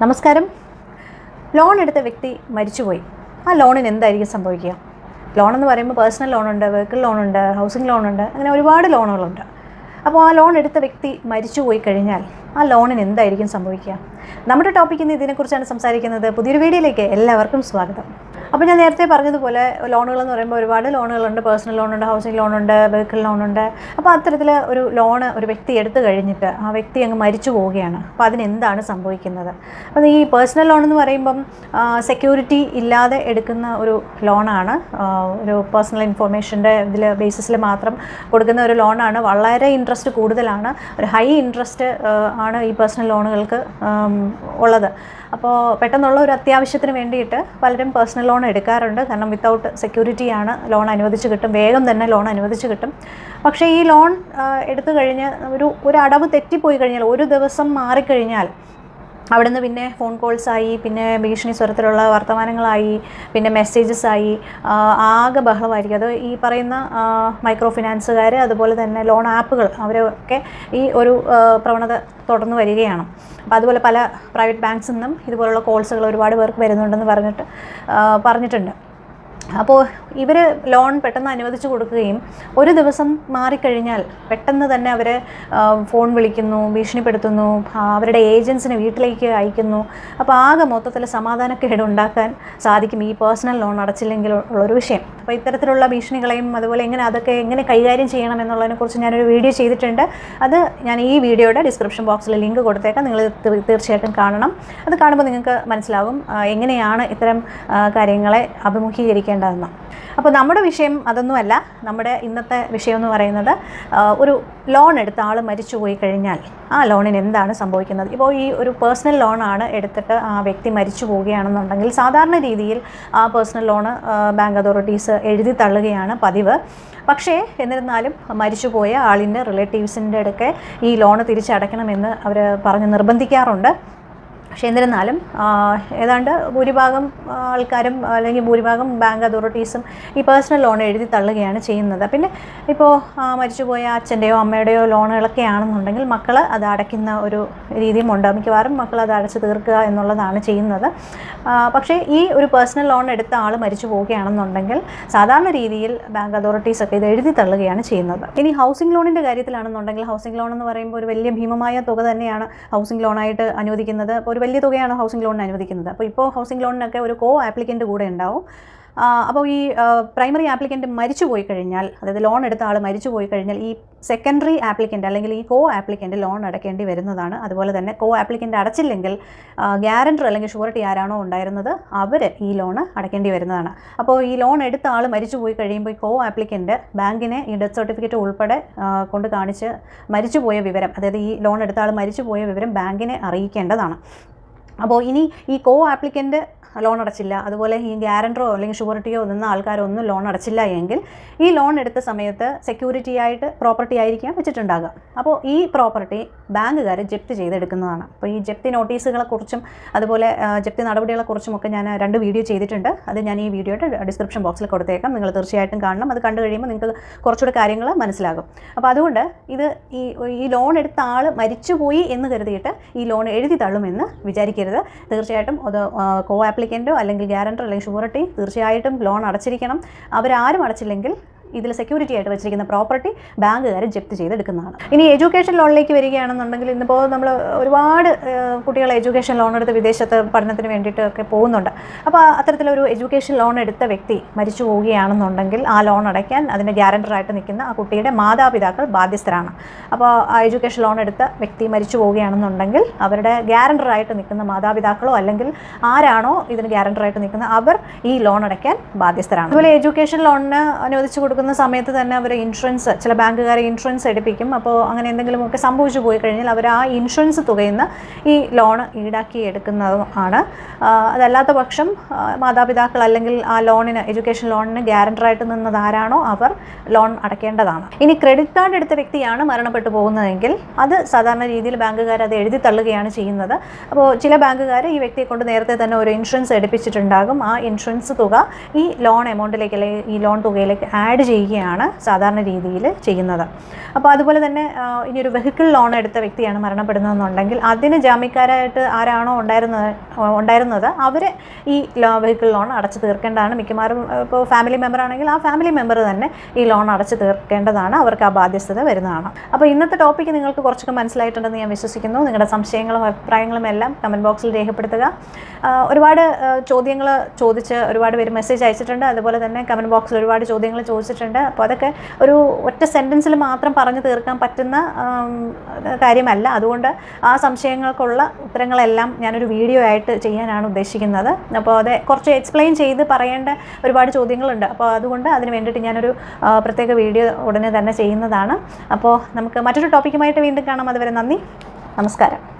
നമസ്കാരം. ലോൺ എടുത്ത വ്യക്തി മരിച്ചുപോയി. ആ ലോണിന് എന്തായിരിക്കും സംഭവിക്കുക? ലോൺ എന്ന് പറയുമ്പോൾ പേഴ്സണൽ ലോണുണ്ട് വെഹിക്കിൾ ലോണുണ്ട് ഹൗസിംഗ് ലോണുണ്ട് അങ്ങനെ ഒരുപാട് ലോണുകളുണ്ട്. അപ്പോൾ ആ ലോൺ എടുത്ത വ്യക്തി മരിച്ചുപോയി കഴിഞ്ഞാൽ ആ ലോണിന് എന്തായിരിക്കും സംഭവിക്കുക? നമ്മുടെ ടോപ്പിക്കിൽ ഇതിനെക്കുറിച്ചാണ് സംസാരിക്കുന്നത്. പുതിയൊരു വീഡിയോയിലേക്ക് എല്ലാവർക്കും സ്വാഗതം. അപ്പോൾ ഞാൻ നേരത്തെ പറഞ്ഞതുപോലെ ലോണുകൾ എന്ന് പറയുമ്പോൾ ഒരുപാട് ലോണുകളുണ്ട് പേഴ്സണൽ ലോണുണ്ട് ഹൗസിംഗ് ലോണുണ്ട് വെഹിക്കിൾ ലോണുണ്ട് അപ്പോൾ അത്തരത്തിൽ ഒരു ലോണ് ഒരു വ്യക്തി എടുത്തു കഴിഞ്ഞിട്ട് ആ വ്യക്തി അങ്ങ് മരിച്ചു പോവുകയാണ്. അപ്പോൾ അതിനെന്താണ് സംഭവിക്കുന്നത്? അപ്പോൾ ഈ പേഴ്സണൽ ലോൺ എന്ന് പറയുമ്പം സെക്യൂരിറ്റി ഇല്ലാതെ എടുക്കുന്ന ഒരു ലോണാണ് ഒരു പേഴ്സണൽ ഇൻഫോർമേഷന്റെ ഇതിൽ ബേസിസിൽ മാത്രം കൊടുക്കുന്ന ഒരു ലോണാണ് വളരെ ഇൻട്രസ്റ്റ് കൂടുതലാണ്. ഒരു ഹൈ ഇൻട്രസ്റ്റ് ആണ് ഈ പേഴ്സണൽ ലോണുകൾക്ക് ഉള്ളത്. അപ്പോൾ പെട്ടെന്നുള്ള ഒരു അത്യാവശ്യത്തിന് വേണ്ടിയിട്ട് പലരും പേഴ്സണൽ ലോൺ എടുക്കാറുണ്ട്. കാരണം വിത്തൗട്ട് സെക്യൂരിറ്റിയാണ് ലോൺ അനുവദിച്ച് കിട്ടും. വേഗം തന്നെ ലോൺ അനുവദിച്ച് കിട്ടും. പക്ഷേ ഈ ലോൺ എടുത്തു കഴിഞ്ഞ് ഒരു ഒരു അടവ് തെറ്റിപ്പോയി കഴിഞ്ഞാൽ ഒരു ദിവസം മാറിക്കഴിഞ്ഞാൽ അവിടുന്ന് പിന്നെ ഫോൺ കോൾസായി പിന്നെ ഭീഷണി സ്വരത്തിലുള്ള വർത്തമാനങ്ങളായി പിന്നെ മെസ്സേജസ് ആയി. ആകെ ബഹളമായിരിക്കും. അത് ഈ പറയുന്ന മൈക്രോ ഫിനാൻസുകാർ അതുപോലെ തന്നെ ലോൺ ആപ്പുകൾ അവരൊക്കെ ഈ ഒരു പ്രവണത തുടർന്ന് വരികയാണ്. അപ്പോൾ അതുപോലെ പല പ്രൈവറ്റ് ബാങ്ക്സിൽ നിന്നും ഇതുപോലുള്ള കോൾസുകൾ ഒരുപാട് പേർക്ക് വരുന്നുണ്ടെന്ന് പറഞ്ഞിട്ട് പറഞ്ഞിട്ടുണ്ട്. അപ്പോൾ ഇവർ ലോൺ പെട്ടെന്ന് അനുവദിച്ചു കൊടുക്കുകയും ഒരു ദിവസം മാറിക്കഴിഞ്ഞാൽ പെട്ടെന്ന് തന്നെ അവർ ഫോൺ വിളിക്കുന്നു ഭീഷണിപ്പെടുത്തുന്നു അവരുടെ ഏജൻസിനെ വീട്ടിലേക്ക് അയക്കുന്നു. അപ്പോൾ ആകെ മൊത്തത്തിൽ സമാധാനക്കേട് ഉണ്ടാക്കാൻ സാധിക്കും ഈ പേഴ്സണൽ ലോൺ അടച്ചില്ലെങ്കിൽ ഉള്ളൊരു വിഷയം. അപ്പോൾ ഇത്തരത്തിലുള്ള ഭീഷണികളെയും അതുപോലെ എങ്ങനെ അതൊക്കെ എങ്ങനെ കൈകാര്യം ചെയ്യണം എന്നുള്ളതിനെക്കുറിച്ച് ഞാനൊരു വീഡിയോ ചെയ്തിട്ടുണ്ട്. അത് ഞാൻ ഈ വീഡിയോയുടെ ഡിസ്ക്രിപ്ഷൻ ബോക്സിൽ ലിങ്ക് കൊടുത്തേക്കാം. നിങ്ങൾ തീർച്ചയായിട്ടും കാണണം. അത് കാണുമ്പോൾ നിങ്ങൾക്ക് മനസ്സിലാവും എങ്ങനെയാണ് ഇത്തരം കാര്യങ്ങളെ കാര്യങ്ങളെ അഭിമുഖീകരിക്കേണ്ടതെന്ന് അപ്പോൾ നമ്മുടെ വിഷയം അതൊന്നുമല്ല. നമ്മുടെ ഇന്നത്തെ വിഷയം എന്ന് പറയുന്നത് ഒരു ലോൺ എടുത്ത ആൾ മരിച്ചുപോയി കഴിഞ്ഞാൽ ആ ലോണിന് എന്താണ് സംഭവിക്കുന്നത്? ഇപ്പോൾ ഈ ഒരു പേഴ്സണൽ ലോണാണ് എടുത്തിട്ട് ആ വ്യക്തി മരിച്ചു പോവുകയാണെന്നുണ്ടെങ്കിൽ സാധാരണ രീതിയിൽ ആ പേഴ്സണൽ ലോണ് ബാങ്ക് അതോറിറ്റീസ് എഴുതി തള്ളുകയാണ് പതിവ്. പക്ഷേ എന്നിരുന്നാലും മരിച്ചുപോയ ആളിന്റെ റിലേറ്റീവ്സിന്റെ അടുക്കെ ഈ ലോണ് തിരിച്ചടയ്ക്കണമെന്ന് അവർ പറഞ്ഞ് നിർബന്ധിക്കാറുണ്ട്. പക്ഷേ എന്നിരുന്നാലും ഏതാണ്ട് ഭൂരിഭാഗം ആൾക്കാരും അല്ലെങ്കിൽ ഭൂരിഭാഗം ബാങ്ക് അതോറിറ്റീസും ഈ പേഴ്സണൽ ലോൺ എഴുതി തള്ളുകയാണ് ചെയ്യുന്നത്. പിന്നെ ഇപ്പോൾ മരിച്ചുപോയ അച്ഛന്റെയോ അമ്മയുടെയോ ലോണുകളൊക്കെ ആണെന്നുണ്ടെങ്കിൽ മക്കൾ അത് അടയ്ക്കുന്ന ഒരു രീതിയും ഉണ്ട്. മിക്കവാറും മക്കൾ അത് അടച്ചു തീർക്കുക എന്നുള്ളതാണ് ചെയ്യുന്നത്. പക്ഷേ ഈ ഒരു പേഴ്സണൽ ലോൺ എടുത്ത ആൾ മരിച്ചു പോവുകയാണെന്നുണ്ടെങ്കിൽ സാധാരണ രീതിയിൽ ബാങ്ക് അതോറിറ്റീസ് ഒക്കെ ഇത് എഴുതി തള്ളുകയാണ് ചെയ്യുന്നത്. ഇനി ഹൗസിംഗ് ലോണിന്റെ കാര്യത്തിലാണെന്നുണ്ടെങ്കിൽ ഹൗസിംഗ് ലോൺ എന്ന് പറയുമ്പോൾ ഒരു വലിയ ഭീമമായ തുക തന്നെയാണ് ഹൗസിംഗ് ലോണായിട്ട് അനുവദിക്കുന്നത്. ഒരു വലിയ തുകയാണ് ഹൗസിംഗ് ലോണിന് അനുവദിക്കുന്നത്. അപ്പോൾ ഇപ്പോൾ ഹൗസിംഗ് ലോണിനൊക്കെ ഒരു കോ ആപ്ലിക്കന്റ് കൂടെ ഉണ്ടാവും. അപ്പോൾ ഈ പ്രൈമറി ആപ്ലിക്കന്റ് മരിച്ചു പോയി കഴിഞ്ഞാൽ അതായത് ലോൺ എടുത്ത ആൾ മരിച്ചു പോയി കഴിഞ്ഞാൽ ഈ സെക്കൻഡറി ആപ്ലിക്കന്റ് അല്ലെങ്കിൽ ഈ കോ ആപ്ലിക്കന്റ് ലോൺ അടയ്ക്കേണ്ടി വരുന്നതാണ്. അതുപോലെ തന്നെ കോ ആപ്ലിക്കന്റ് അടച്ചില്ലെങ്കിൽ ഗ്യാരണ്ടർ അല്ലെങ്കിൽ ഷുവറിറ്റി ആരാണോ ഉണ്ടായിരുന്നത് അവർ ഈ ലോൺ അടയ്ക്കേണ്ടി വരുന്നതാണ്. അപ്പോൾ ഈ ലോൺ എടുത്ത ആൾ മരിച്ചു പോയി കഴിയുമ്പോൾ ഈ കോ ആപ്ലിക്കന്റ് ബാങ്കിനെ ഈ ഡെത്ത് സർട്ടിഫിക്കറ്റ് ഉൾപ്പെടെ കൊണ്ട് കാണിച്ച് മരിച്ചുപോയ വിവരം അതായത് ഈ ലോൺ എടുത്ത ആൾ മരിച്ചുപോയ വിവരം ബാങ്കിനെ അറിയിക്കേണ്ടതാണ്. അപ്പോൾ ഇനി ഈ കോ ആപ്ലിക്കന്റ് ലോൺ അടച്ചില്ല അതുപോലെ ഈ ഗ്യാരണ്ടറോ അല്ലെങ്കിൽ ഷുവറിറ്റിയോ നിന്ന ആൾക്കാരൊന്നും ലോൺ അടച്ചില്ല എങ്കിൽ ഈ ലോൺ എടുത്ത സമയത്ത് സെക്യൂരിറ്റി ആയിട്ട് പ്രോപ്പർട്ടി ആയിരിക്കാം വെച്ചിട്ടുണ്ടാകുക അപ്പോൾ ഈ പ്രോപ്പർട്ടി ബാങ്കുകാർ ജപ്തി ചെയ്തെടുക്കുന്നതാണ്. അപ്പോൾ ഈ ജപ്തി നോട്ടീസുകളെക്കുറിച്ചും അതുപോലെ ജപ്തി നടപടികളെക്കുറിച്ചും ഒക്കെ ഞാൻ രണ്ട് വീഡിയോ ചെയ്തിട്ടുണ്ട്. അത് ഞാൻ ഈ വീഡിയോയുടെ ഡിസ്ക്രിപ്ഷൻ ബോക്സിൽ കൊടുത്തേക്കാം. നിങ്ങൾ തീർച്ചയായിട്ടും കാണണം. അത് കണ്ടു കഴിയുമ്പോൾ നിങ്ങൾക്ക് കുറച്ചുകൂടെ കാര്യങ്ങൾ മനസ്സിലാകും. അപ്പോൾ അതുകൊണ്ട് ഇത് ഈ ഈ ലോൺ എടുത്ത ആൾ മരിച്ചുപോയി എന്ന് കരുതിയിട്ട് ഈ ലോൺ എഴുതി തള്ളുമെന്ന് വിചാരിക്കരുത്. തീർച്ചയായിട്ടും അത് കോ ആപ്ലിക്കന്റോ അല്ലെങ്കിൽ ഗ്യാരണ്ടർ അല്ലെങ്കിൽ ഷുവറിറ്റി തീർച്ചയായിട്ടും ലോൺ അടച്ചിരിക്കണം. അവരാരും അടച്ചില്ലെങ്കിൽ ഇതിൽ സെക്യൂരിറ്റി ആയിട്ട് വെച്ചിരിക്കുന്ന പ്രോപ്പർട്ടി ബാങ്കുകാർ ജപ്തി ചെയ്തെടുക്കുന്നതാണ്. ഇനി എഡ്യൂക്കേഷൻ ലോണിലേക്ക് വരികയാണെന്നുണ്ടെങ്കിൽ ഇന്നിപ്പോൾ നമ്മൾ ഒരുപാട് കുട്ടികൾ എഡ്യൂക്കേഷൻ ലോൺ എടുത്ത് വിദേശത്ത് പഠനത്തിന് വേണ്ടിയിട്ട് ഒക്കെ പോകുന്നുണ്ട് അപ്പോൾ അത്തരത്തിലൊരു എഡ്യൂക്കേഷൻ ലോൺ എടുത്ത വ്യക്തി മരിച്ചു പോവുകയാണെന്നുണ്ടെങ്കിൽ ആ ലോൺ അടയ്ക്കാൻ അതിന്റെ ഗ്യാരണ്ടറായിട്ട് നിൽക്കുന്ന ആ കുട്ടിയുടെ മാതാപിതാക്കൾ ബാധ്യസ്ഥരാണ്. അപ്പോൾ ആ എഡ്യൂക്കേഷൻ ലോൺ എടുത്ത വ്യക്തി മരിച്ചു പോവുകയാണെന്നുണ്ടെങ്കിൽ അവരുടെ ഗ്യാരണ്ടറായിട്ട് നിൽക്കുന്ന മാതാപിതാക്കളോ അല്ലെങ്കിൽ ആരാണോ ഇതിന് ഗ്യാരണ്ടറായിട്ട് നിൽക്കുന്ന അവർ ഈ ലോൺ അടയ്ക്കാൻ ബാധ്യസ്ഥരാണ്. അതുപോലെ എഡ്യൂക്കേഷൻ ലോണിന് അനുവദിച്ചു കൊടുക്കുന്ന സമയത്ത് തന്നെ അവർ ഇൻഷുറൻസ് ചില ബാങ്കുകാരെ ഇൻഷുറൻസ് എടുപ്പിക്കും. അപ്പോൾ അങ്ങനെ എന്തെങ്കിലുമൊക്കെ സംഭവിച്ചു പോയി കഴിഞ്ഞാൽ അവർ ആ ഇൻഷുറൻസ് തുകയിൽ നിന്ന് ഈ ലോൺ ഈടാക്കി എടുക്കുന്നതും ആണ്. അതല്ലാത്ത പക്ഷം മാതാപിതാക്കൾ അല്ലെങ്കിൽ ആ ലോണിന് എഡ്യൂക്കേഷൻ ലോണിന് ഗ്യാരണ്ടറായിട്ട് നിന്നത് ആരാണോ അവർ ലോൺ അടയ്ക്കേണ്ടതാണ്. ഇനി ക്രെഡിറ്റ് കാർഡ് എടുത്ത വ്യക്തിയാണ് മരണപ്പെട്ടു പോകുന്നതെങ്കിൽ അത് സാധാരണ രീതിയിൽ ബാങ്കുകാർ അത് എഴുതി തള്ളുകയാണ് ചെയ്യുന്നത്. അപ്പോൾ ചില ബാങ്കുകാർ ഈ വ്യക്തിയെ കൊണ്ട് നേരത്തെ തന്നെ ഒരു ഇൻഷുറൻസ് എടുപ്പിച്ചിട്ടുണ്ടാകും. ആ ഇൻഷുറൻസ് തുക ഈ ലോൺ എമൗണ്ടിലേക്ക് അല്ലെങ്കിൽ ഈ ലോൺ തുകയിലേക്ക് ആഡ് ചെയ്യുകയാണ് സാധാരണ രീതിയിൽ ചെയ്യുന്നത്. അപ്പോൾ അതുപോലെ തന്നെ ഇനി ഒരു വെഹിക്കിൾ ലോൺ എടുത്ത വ്യക്തിയാണ് മരണപ്പെടുന്നതെന്നുണ്ടെങ്കിൽ അതിന് ജാമ്യക്കാരായിട്ട് ആരാണോ ഉണ്ടായിരുന്നത് ഉണ്ടായിരുന്നത് അവർ ഈ വെഹിക്കിൾ ലോൺ അടച്ചു തീർക്കേണ്ടതാണ്. മിക്കവാറും ഇപ്പോൾ ഫാമിലി മെമ്പർ ആണെങ്കിൽ ആ ഫാമിലി മെമ്പർ തന്നെ ഈ ലോൺ അടച്ചു തീർക്കേണ്ടതാണ്. അവർക്ക് ആ ബാധ്യസ്ഥത വരുന്നതാണ്. അപ്പോൾ ഇന്നത്തെ ടോപ്പിക്ക് നിങ്ങൾക്ക് കുറച്ചൊക്കെ മനസ്സിലായിട്ടുണ്ടെന്ന് ഞാൻ വിശ്വസിക്കുന്നു. നിങ്ങളുടെ സംശയങ്ങളും അഭിപ്രായങ്ങളും എല്ലാം കമന്റ് ബോക്സിൽ രേഖപ്പെടുത്തുക. ഒരുപാട് ചോദ്യങ്ങൾ ചോദിച്ച് ഒരുപാട് പേര് മെസ്സേജ് അയച്ചിട്ടുണ്ട്. അതുപോലെ തന്നെ കമന്റ് ബോക്സിൽ ഒരുപാട് ചോദ്യങ്ങൾ ചോദിച്ചിട്ടുണ്ട്. അപ്പോൾ അതൊക്കെ ഒരു ഒറ്റ സെന്റൻസിൽ മാത്രം പറഞ്ഞു തീർക്കാൻ പറ്റുന്ന കാര്യമല്ല. അതുകൊണ്ട് ആ സംശയങ്ങൾക്കുള്ള ഉത്തരങ്ങളെല്ലാം ഞാനൊരു വീഡിയോ ആയിട്ട് ചെയ്യാനാണ് ഉദ്ദേശിക്കുന്നത്. അപ്പോൾ അത് കുറച്ച് എക്സ്പ്ലെയിൻ ചെയ്ത് പറയേണ്ട ഒരുപാട് ചോദ്യങ്ങളുണ്ട്. അപ്പോൾ അതുകൊണ്ട് അതിന് വേണ്ടിയിട്ട് ഞാനൊരു പ്രത്യേക വീഡിയോ ഉടനെ തന്നെ ചെയ്യുന്നതാണ്. അപ്പോൾ നമുക്ക് മറ്റൊരു ടോപ്പിക്കുമായിട്ട് വീണ്ടും കാണാം. അതുവരെ നന്ദി. നമസ്കാരം.